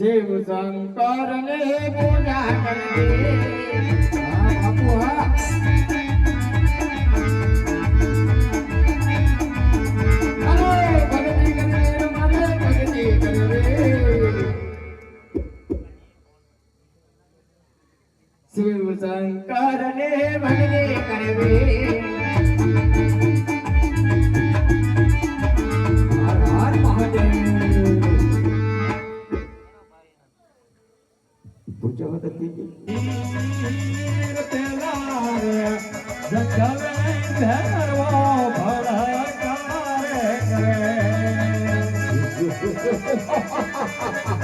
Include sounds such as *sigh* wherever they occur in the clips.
શિવ શંકર ને પૂજા કરજે હા બાપુ હા. શિવ શંકર ને ભગતી કરવે કરે. *laughs*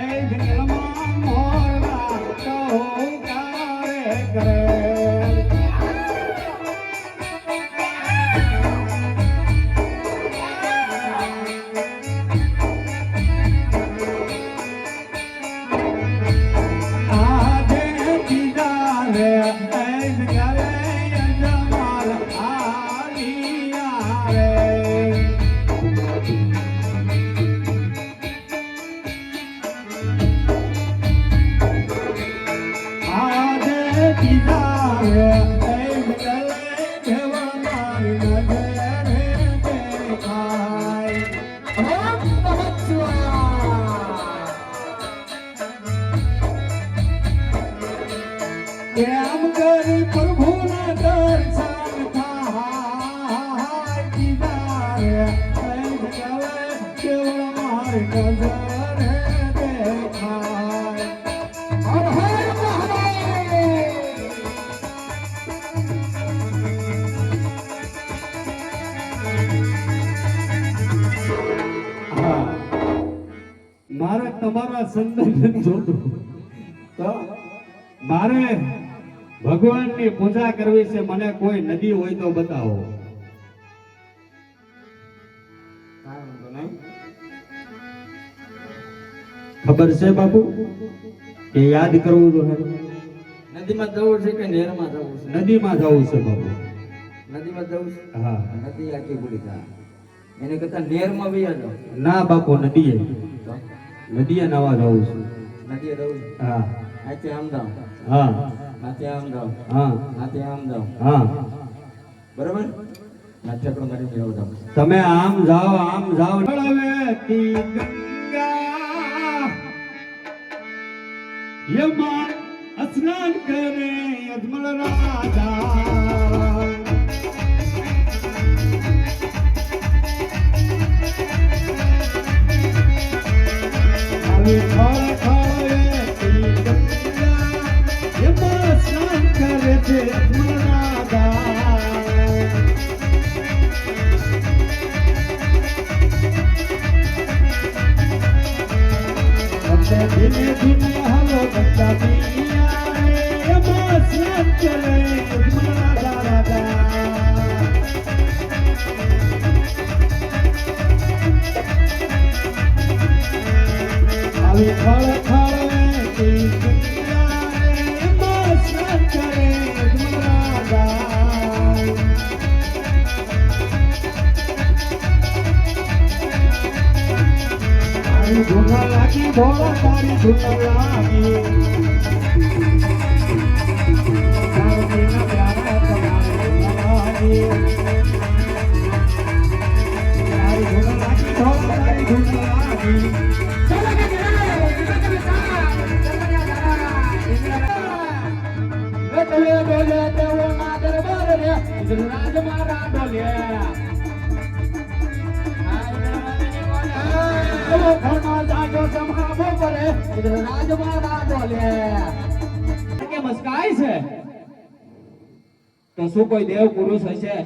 હે 我来了 તમારા સંદર્ભ જોતું તો મારે ભગવાનની પૂજા કરવી છે મને કોઈ નદી હોય તો બતાવો. ખબર છે બાપુ? કે યાદ કરવું તો નદીમાં જવું છે કે નહેરમાં જવું છે? નદીમાં જવું છે બાપુ. નદીમાં જવું છે? હા. નદી આખી ભૂલી જાય એને કરતા નહેરમાં બી ના બાપુ નદીએ. નદીએ નવા જાઉં છું. નદીએ છે? હા. આથી આમ જાઓ હા. નાથી આમ હા. નાથી આમ જાઓ હા બરાબર તમે આમ જાઓ આમ જાઓ. ગંગા. સ્નાન કરે અજમલ રાજા. લાગી ભોળા તારી ધૂન લાગી ધૂન લાગી તારી ધૂન લાગી ભોળા તો શું કોઈ દેવ પુરુષ હશે?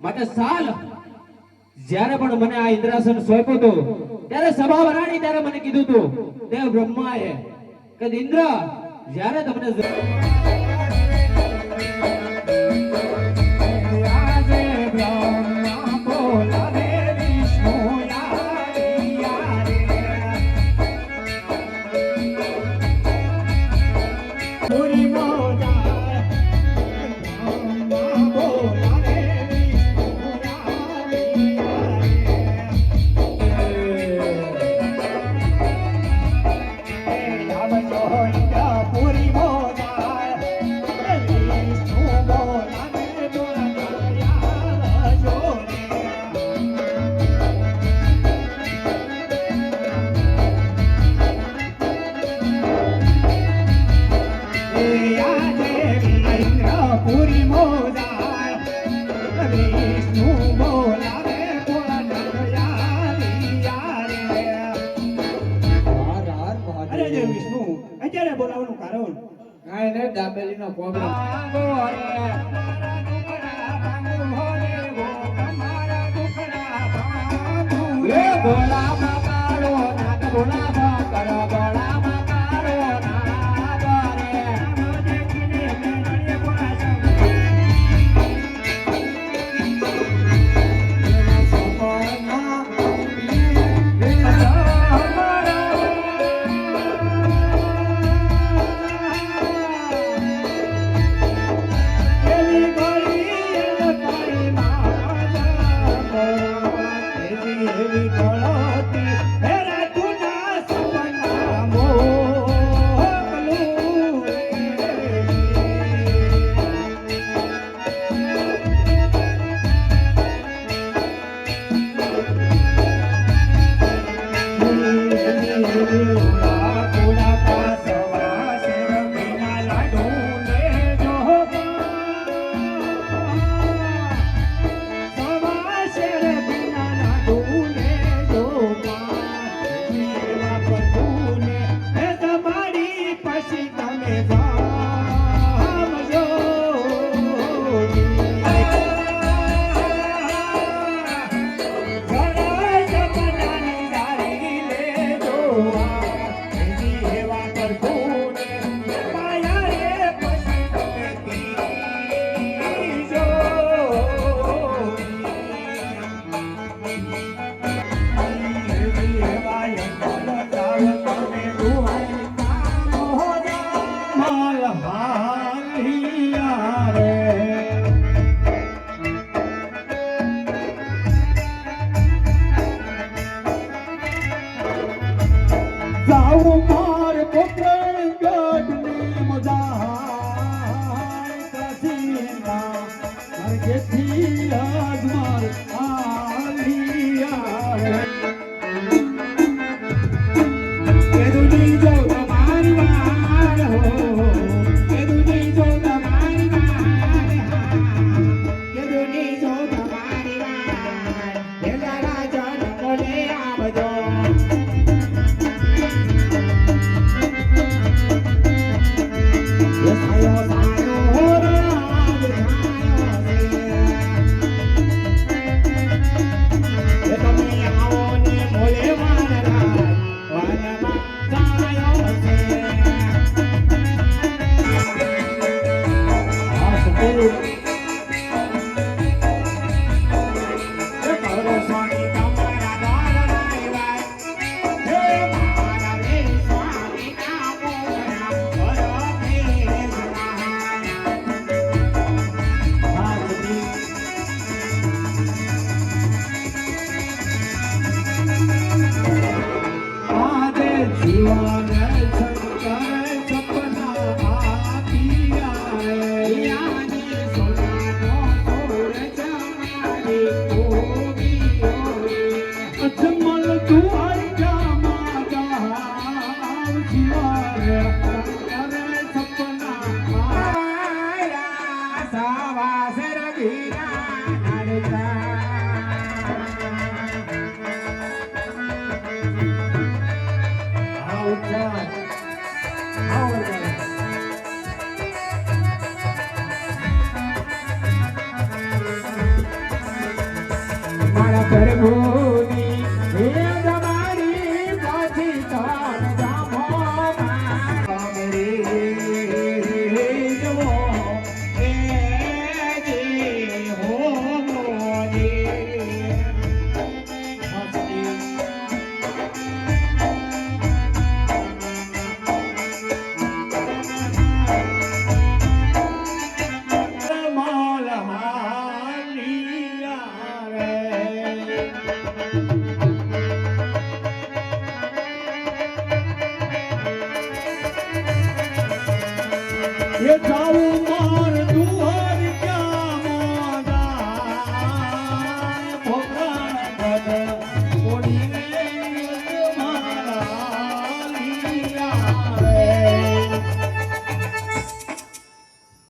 માટે સાલ, જ્યારે પણ મને આ ઇન્દ્રાસન સોંપ્યું હતું, ત્યારે સભા વરાણી ત્યારે મને કીધું હતું, દેવ બ્રહ્માએ કે ઇન્દ્ર, જ્યારે તમને કારણ? કાંઈ નહીં દાબેલીનો problem Bhola Baba get me a એ જાવું